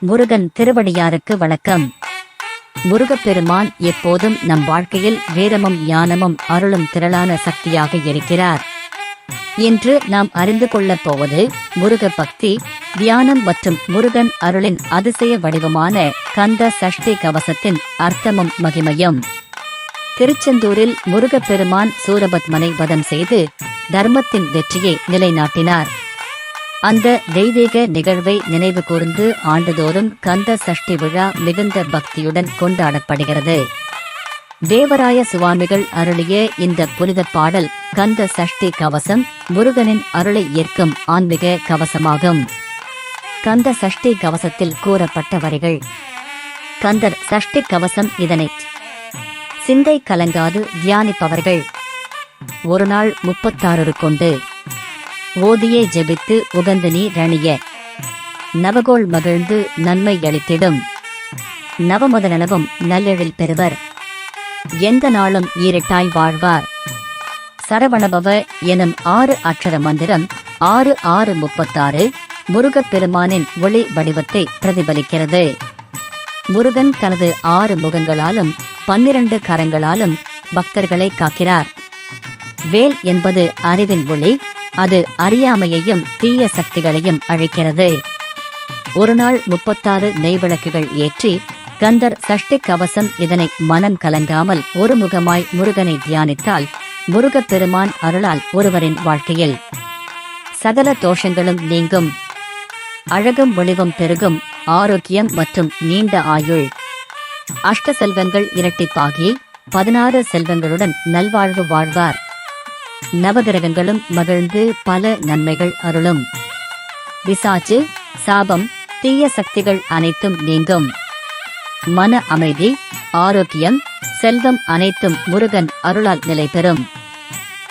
முருகன் திருவடியாருக்கு வணக்கம். முருகப்பெருமான் எப்போதும் நம் வாழ்க்கையில் வீரமும் ஞானமும் அருளும் திரளான சக்தியாக இருக்கிறார். இன்று நாம் அறிந்து கொள்ளப் போவது முருக பக்தி தியானம் மற்றும் முருகன் அருளின் அதிசய வடிவமான கந்த சஷ்டி கவசத்தின் அர்த்தமும் மகிமையும். திருச்செந்தூரில் முருகப்பெருமான் சூரபத்மனை வதம் செய்து தர்மத்தின் வெற்றியை நிலைநாட்டினார். அந்த தெய்வீக நிகழ்வை நினைவு கூர்ந்து ஆண்டுதோறும் கந்த சஷ்டி விழா மிகுந்த பக்தியுடன் கொண்டாடப்படுகிறது. தேவராய சுவாமிகள் அருளிய இந்த புனித பாடல் கந்த சஷ்டி கவசம் முருகனின் அருளை ஏற்கும் ஆன்மீக கவசமாகும். கந்த சஷ்டி கவசத்தில் கூறப்பட்ட வரிகள் கந்தர் சஷ்டி கவசம் இதனை சிந்தை கலங்காது தியானிப்பவர்கள் ஒரு நாள் முப்பத்தாறு கொண்டு ஓதியே ஜெபித்து உகந்து நீ ரணிய நவகோள் மகிழ்ந்து நன்மை அளித்திடும். நவமுத நலவும் நல்லெழில் பெறுவர். எந்த நாளும் ஈரட்டாய் வாழ்வார். சரவணபவ எனும் ஆறு அக்ஷர மந்திரம் ஆறு ஆறு முப்பத்தாறு முருகப் பெருமானின் ஒளி வடிவத்தை பிரதிபலிக்கிறது. முருகன் தனது ஆறு முகங்களாலும் பன்னிரண்டு கரங்களாலும் பக்தர்களை காக்கிறார். வேல் என்பது அறிவின் ஒளி அது அறியாமையையும் தீய சக்திகளையும் அழிக்கிறது. ஒரு நாள் முப்பத்தாறு நெய்விளக்குகள் ஏற்றி கந்தர் சஷ்டி கவசம் இதனை மனம் கலங்காமல் ஒருமுகமாய் முருகனை தியானித்தால் முருகப் பெருமான் அருளால் ஒருவரின் வாழ்க்கையில். சகல தோஷங்களும் நீங்கும். அழகும் ஒளிவும் பெருகும் ஆரோக்கியம் மற்றும் நீண்ட ஆயுள். அஷ்ட செல்வங்கள் இரட்டிப்பாகி பதினாறு செல்வங்களுடன் நல்வாழ்வு வாழ்வார். நவகிரகங்களும் மகிழ்ந்து பல நன்மைகள் அருளும். விசாச்சு சாபம் தீய சக்திகள் அனைத்தும் நீங்கும். மன அமைதி ஆரோக்கியம் செல்வம் அனைத்தும் முருகன் அருளால் நிலை பெறும்.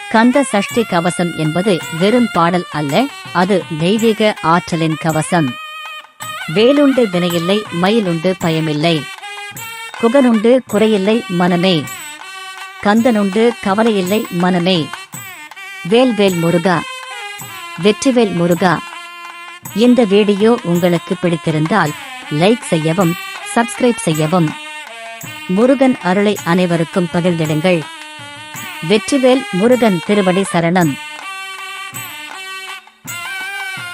கந்த சஷ்டி கவசம் என்பது வெறும் பாடல் அல்ல அது தெய்வீக ஆற்றலின் கவசம். வேலுண்டு வினையில்லை மயிலுண்டு பயமில்லை. குகனுண்டு குறையில்லை மனமே. கந்தனுண்டு கவலையில்லை மனமே. வேல்வேல் முருகா வெற்றிவேல் முருகா. இந்த வீடியோ உங்களுக்கு பிடித்திருந்தால் லைக் செய்யவும் சப்ஸ்கிரைப் செய்யவும். முருகன் அருளை அனைவருக்கும் பகிர்ந்திடுங்கள். வெற்றிவேல் முருகன் திருவடி சரணம்.